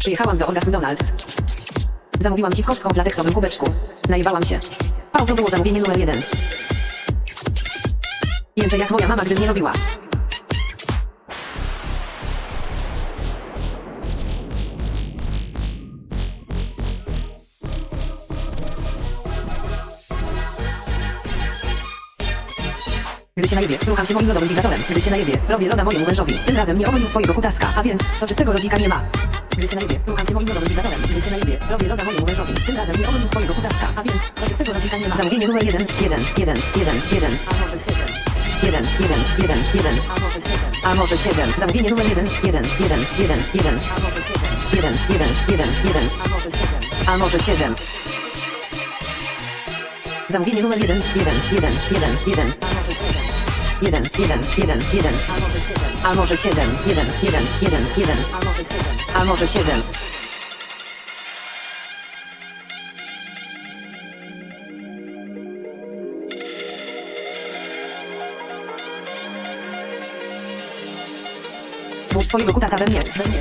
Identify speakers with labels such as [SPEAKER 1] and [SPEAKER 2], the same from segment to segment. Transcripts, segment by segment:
[SPEAKER 1] Przyjechałam do Orgasm Donalds. Zamówiłam dziwkowską w lateksowym kubeczku. Najebałam się. Pał to było zamówienie numer jeden. Jęczę jak moja mama, gdy mnie robiła. Gdy się najebie, rucham się moim lodowym wibratorem. Gdy się najebie, robię loda mojemu mężowi. Tym razem nie ogolił swojego kutaska, a więc soczystego rodzika nie ma. Gdy się najebie, rucham się moim lodowym wibratorem. Gdy się najebie, robię loda mojemu mężowi. Tym razem nie ogolił swojego kutaska, a więc soczystego rodzika nie ma. Zamówienie numer jeden, jeden, jeden, jeden, jeden. Jeden, jeden, jeden, jeden. A może siedem. Zamówienie numer jeden, jeden, jeden, jeden, jeden. Jeden, jeden, jeden, jeden. A może siedem. Zamówienie numer jeden, jeden, jeden, jeden, jeden. Jeden, jeden, jeden, jeden. A może siedem, jeden, jeden, jeden, jeden. A może siedem. Włóż swojego kutasa we mnie.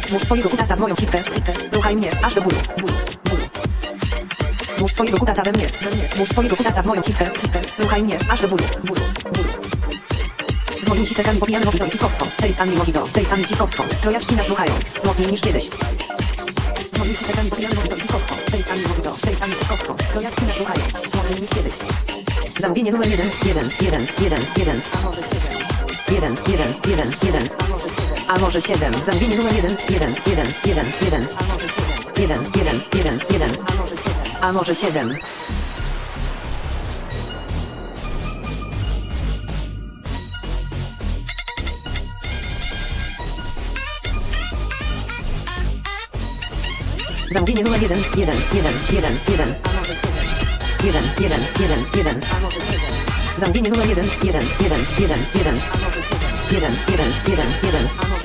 [SPEAKER 1] Włóż swojego kutasa w moją cipkę. Ruchaj mnie, aż do bólu. Włóż swojego kutasa we mnie. Włóż swojego kutasa w moją cipkę. Ruchaj mnie, aż do bólu. Z moimi cisekami popijamy mojito i cikowską. Tej stani mojito, tej stani cikowską. Trojaczki nas ruchają. Mocniej niż kiedyś. Moimi cisekami popijamy mojito i cikowską. Tej stani mojito, tej stani cikowską. Trojaczki nas ruchają. Mocniej niż kiedyś. Zamówienie numer jeden, jeden, jeden, jeden, jeden. Jeden, jeden, jeden, jeden. A może siedem. Zamówienie numer jeden, jeden, jeden, jeden, jeden. Jeden, jeden, jeden, jeden. A może siedem. Zamówienie numer jeden, jeden, jeden, jeden, jeden. Jeden, jeden, jeden, jeden. Zamówienie numer jeden, jeden, jeden, jeden, jeden. Jeden, jeden, jeden, jeden.